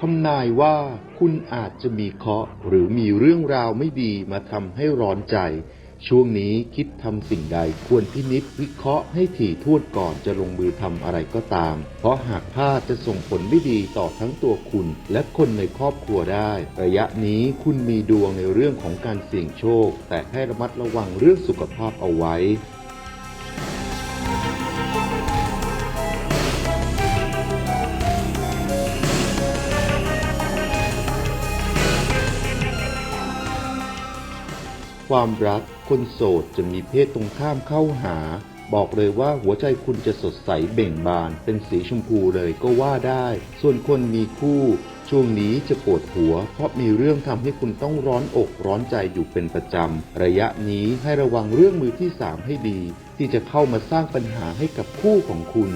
ทำนายว่าคุณอาจจะมีเคราะห์หรือมีเรื่องราวไม่ดีมาทำให้ร้อนใจ ช่วงนี้คิดทำสิ่งใดควรพินิจวิเคราะห์ให้ถี่ถ้วนก่อนจะลงมือทำอะไรก็ตาม เพราะหากพลาดจะส่งผลไม่ดีต่อทั้งตัวคุณและคนในครอบครัวได้ ระยะนี้คุณมีดวงในเรื่องของการเสี่ยงโชค แต่ให้ระมัดระวังเรื่องสุขภาพเอาไว้ ความรักคนโสดจะมีเพศตรงข้ามเข้าหา บอกเลยว่าหัวใจคุณจะสดใสเบ่งบาน เป็นสีชมพูเลยก็ว่าได้ ส่วนคนมีคู่ ช่วงนี้จะปวดหัว เพราะมีเรื่องทำให้คุณต้องร้อนอกร้อนใจอยู่เป็นประจำ ระยะนี้ให้ระวังเรื่องมือที่สามให้ดี ที่จะเข้ามาสร้างปัญหาให้กับคู่ของคุณ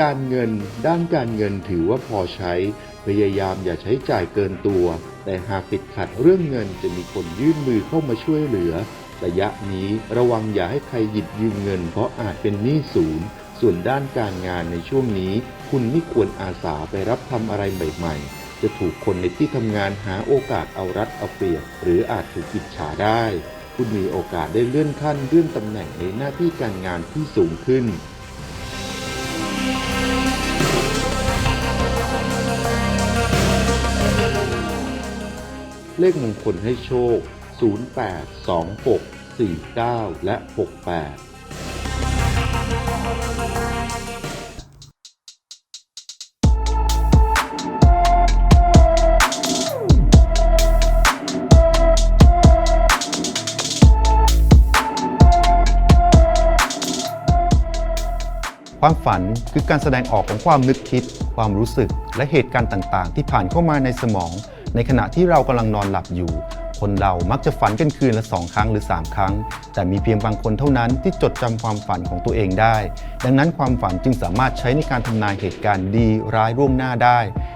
การเงิน ด้านการเงินถือว่าพอใช้ พยายามอย่าใช้จ่ายเกินตัว แต่หากติดขัดเรื่องเงินจะมีคนยื่นมือเข้ามาช่วยเหลือ ระยะนี้ระวังอย่าให้ใครหยิบยืมเงิน เพราะอาจเป็นหนี้ศูนย์ ส่วนด้านการงานในช่วงนี้ คุณไม่ควรอาสาไปรับทำอะไรใหม่ๆ จะถูกคนในที่ทำงานหาโอกาสเอารัดเอาเปรียบ หรืออาจถูกอิจฉาได้ คุณมีโอกาสได้เลื่อนขั้นเลื่อนตำแหน่งในหน้าที่การงานที่สูงขึ้น เลขมงคลให้โชค 08 26 49 และ 68ความฝันคือการแสดงออกของความนึกคิด ความรู้สึก และเหตุการณ์ต่าง ๆ ที่ผ่านเข้ามาในสมอง ในขณะที่เรากำลังนอนหลับอยู่ คนเรามักจะฝันกันคืนละสองครั้งหรือ 3 ครั้ง แต่มีเพียงบางคนเท่านั้นที่จดจำความฝันของตัวเองได้ ดังนั้นความฝันจึงสามารถใช้ในการทำนายเหตุการณ์ดีร้ายร่วงหน้าได้